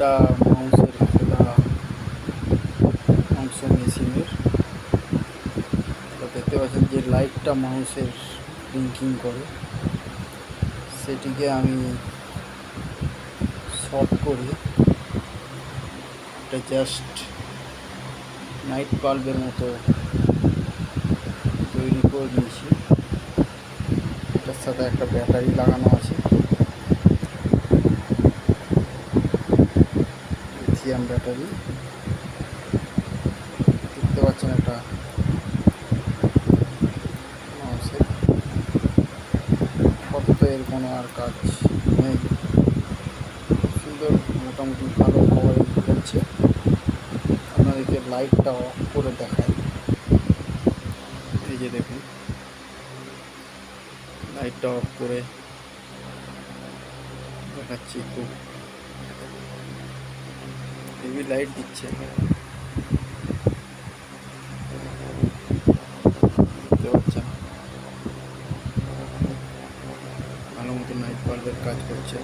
এটা মাউসের খোলা অংশ মেশিনের দেখতে পাচ্ছেন যে লাইটটা মাউসের ব্লিঙ্কিং করে। সেটিকে আমি শর্ট করে। এটা জাস্ট নাইট বাল্বের মতো তৈরি করে নিয়েছি এটার সাথে একটা ব্যাটারি লাগানো আছে। লিথিয়াম ব্যাটারি দেখতে পাচ্ছেন একটা আপাতত এর। কোনো আর কাজ নেই। সুন্দর, মোটামুটি ভালো কভারেজ করছে আপনাদেরকে লাইটটা অফ করে দেখায় এই যে দেখুন। লাইটটা অফ করে দেখাচ্ছি খুব হেভি লাইট দিচ্ছে। ভালো মতো নাইট বাল্বের কাজ করছে।